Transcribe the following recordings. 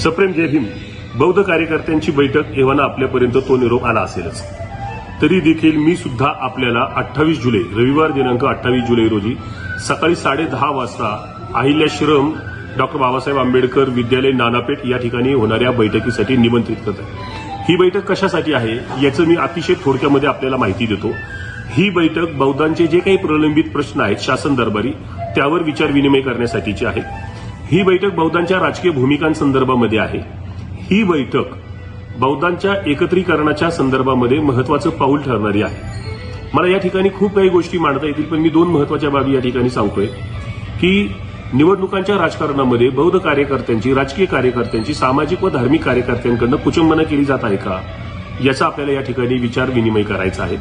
सप्रेम जय भीम. बौद्ध कार्यकर्त्यांची बैठक एव्हाना आपल्यापर्यंत तो निरोप आला असेलच. तरी देखील मी सुद्धा आपल्याला अठ्ठावीस जुलै रविवार दिनांक अठ्ठावीस जुलै रोजी सकाळी साडे दहा वाजता अहिल्याश्रम डॉक्टर बाबासाहेब आंबेडकर विद्यालय नानापेठ या ठिकाणी होणाऱ्या बैठकीसाठी निमंत्रित करत आहे ही बैठक कशासाठी आहे याचं मी अतिशय थोडक्यामध्ये आपल्याला माहिती देतो. ही बैठक बौद्धांचे जे काही प्रलंबित प्रश्न आहेत शासन दरबारी त्यावर विचार विनिमय करण्यासाठीची आहे. ही बैठक बौद्धांच्या राजकीय भूमिकांसंदर्भामध्ये आहे. ही बैठक बौद्धांच्या एकत्रीकरणाच्या संदर्भामध्ये महत्वाचं पाऊल ठरणारी आहे. मला या ठिकाणी खूप काही गोष्टी मांडता येतील पण मी दोन महत्त्वाच्या बाबी या ठिकाणी सांगतोय. की निवडणुकांच्या राजकारणामध्ये बौद्ध कार्यकर्त्यांची राजकीय कार्यकर्त्यांची सामाजिक व धार्मिक कार्यकर्त्यांकडनं कुचंबना केली जात आहे का याचा आपल्याला या ठिकाणी विचार विनिमय करायचा आहे.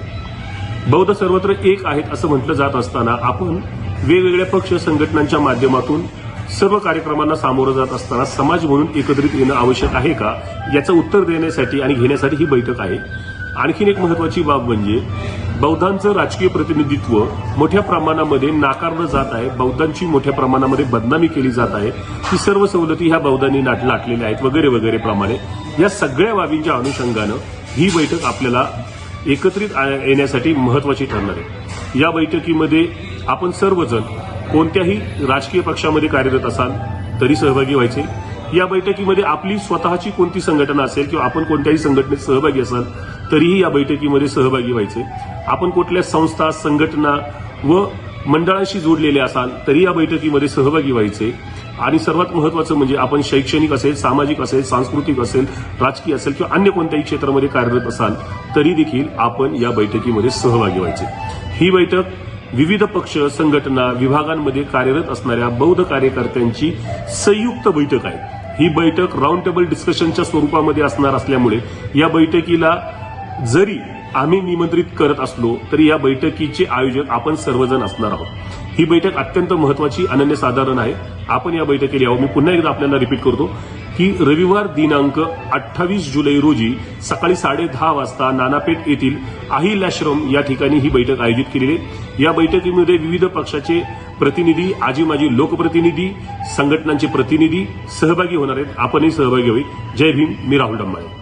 बौद्ध सर्वत्र एक आहेत असं म्हटलं जात असताना आपण वेगवेगळ्या पक्ष संघटनांच्या माध्यमातून सर्व कार्यक्रमांना सामोरं जात असताना समाज म्हणून एकत्रित येणं आवश्यक आहे का? याचं उत्तर देण्यासाठी आणि घेण्यासाठी ही बैठक आहे. आणखीन एक महत्वाची बाब म्हणजे बौद्धांचं राजकीय प्रतिनिधित्व मोठ्या प्रमाणामध्ये नाकारलं जात आहे. बौद्धांची मोठ्या प्रमाणामध्ये बदनामी केली जात आहे. की सर्व सवलती ह्या बौद्धांनी नाट लाटलेल्या आहेत वगैरे वगैरे प्रमाणे. या सगळ्या बाबींच्या अनुषंगानं ही बैठक आपल्याला एकत्रित आ- येण्यासाठी महत्वाची ठरणार आहे. या बैठकीमध्ये आपण सर्वजण कोणत्याही राजकीय पक्षामध्ये कार्यरत असाल तरी सहभागी व्हायचे. या बैठकीमध्ये आपली स्वतःची कोणती संघटना असेल किंवा आपण कोणत्याही संघटनेत सहभागी असाल तरीही या बैठकीमध्ये सहभागी व्हायचे. आपण कुठल्या संस्था संघटना व मंडळांशी जोडलेले असाल तरी या बैठकीमध्ये सहभागी व्हायचे. आणि सर्वात महत्वाचं म्हणजे आपण शैक्षणिक असेल सामाजिक असेल सांस्कृतिक असेल राजकीय असेल किंवा अन्य कोणत्याही क्षेत्रामध्ये कार्यरत असाल तरी देखील आपण या बैठकीमध्ये सहभागी व्हायचे. ही बैठक विविध पक्ष संघटना विभागांमध्ये कार्यरत असणाऱ्या बौद्ध कार्यकर्त्यांची संयुक्त बैठक आहे. ही बैठक राऊंड टेबल डिस्कशनच्या स्वरूपामध्ये असणार असल्यामुळे या बैठकीला जरी आम्ही निमंत्रित करत असलो तरी या बैठकीचे आयोजक आपण सर्वजण असणार आहोत. ही बैठक अत्यंत महत्वाची अनन्यसाधारण आहे. आपण या बैठकीला यावं. मी पुन्हा एकदा आपल्याला रिपीट करतो. ही रविवार दिनांक अठ्ठावीस जुलै रोजी सकाळी साडे दहा वाजता नानापेठ येथील अहिल्याश्रम या ठिकाणी ही बैठक आयोजित केलेली आहे. या बैठकीमध्ये विविध पक्षाचे प्रतिनिधी आजी माजी लोकप्रतिनिधी संघटनांचे प्रतिनिधी सहभागी होणार आहेत. आपणही सहभागी होईल जय भीम मी राहुल डंबाळे.